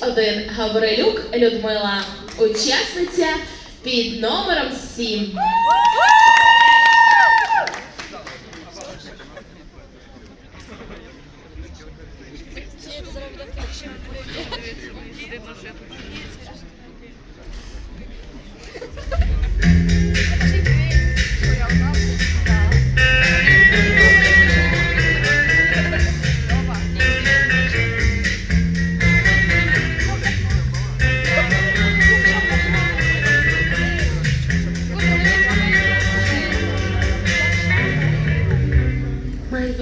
31 Гаврилюк Людмила, учасниця під номером 7.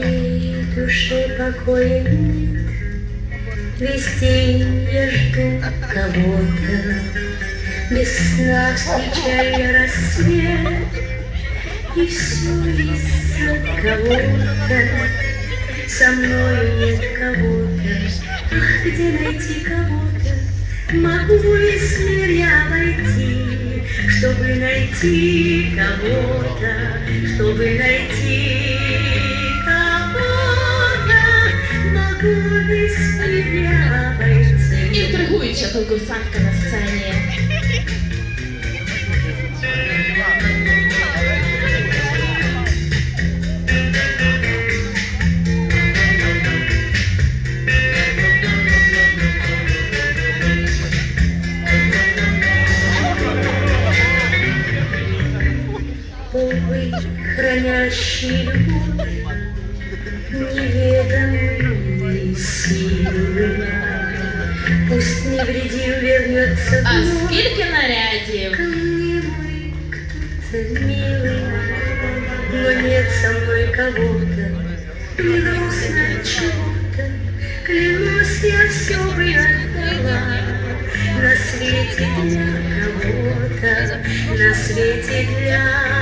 Моей душе покоя нет, Весь день я жду кого-то, Без сна встречаю я рассвет, И все из-за кого-то, Со мною нет кого-то, Ах, где найти кого-то? Могу если я войти, Чтобы найти кого-то, Чтобы найти Інтригуюча конкурсантка на сцені. Хранящий любовь, неведомые силы. Пусть невредим вернется А скільки нарядів? ко мне мой кто-то милый, но нет со мной кого-то, не грустно от чего-то, клянусь, я все бы отдала. На свете для кого-то, на свете для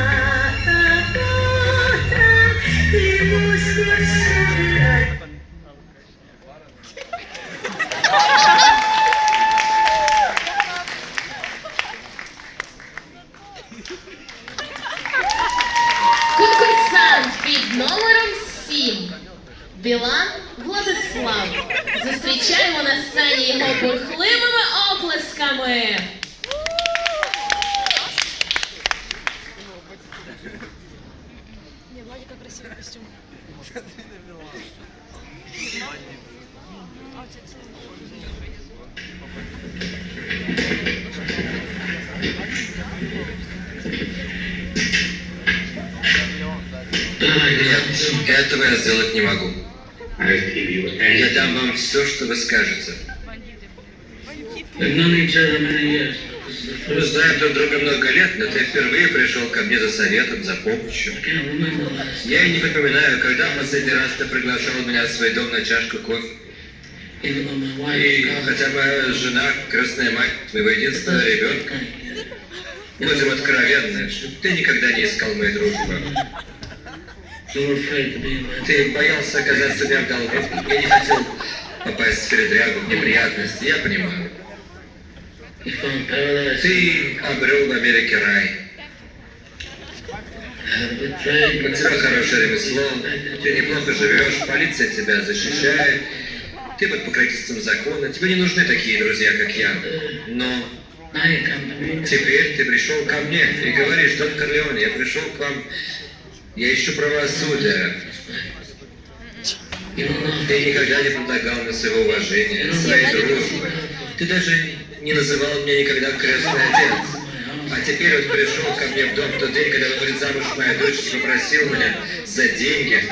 Білан Владислав. Зустрічаємо на сцені його бурхливими оплесками. Не, Владика красивый костюм. А, у тебя целый. Нет, этого я сделать не могу. Я дам вам все, что вы скажете. Мы знаем друг друга много лет, но ты впервые пришел ко мне за советом, за помощью. Last. Я и не припоминаю, когда в последний раз ты приглашал меня в свой дом на чашку кофе. И хотя моя жена, крестная мать твоего единственного ребенка, будем откровенны, ты никогда не искал моей дружбы. my Ты боялся оказаться мне в долгу. Я не хотел попасть в передрягу, в неприятности, я понимаю. Ты обрел в Америке рай. У тебя хорошее ремесло, ты неплохо живешь, полиция тебя защищает, ты под покровительством закона, тебе не нужны такие друзья, как я. Но теперь ты пришел ко мне и говоришь, Дон Корлеоне, я пришел к вам, я ищу правосудия. Ты никогда не предлагал мне своего уважения, своей дружбы. Ты даже не называл меня никогда крестный отец. А теперь вот пришел ко мне в дом в тот день, когда выходит замуж моя дочь и попросил меня за деньги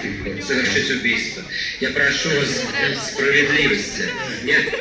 совершить убийство. Я прошу вас справедливости. Нет,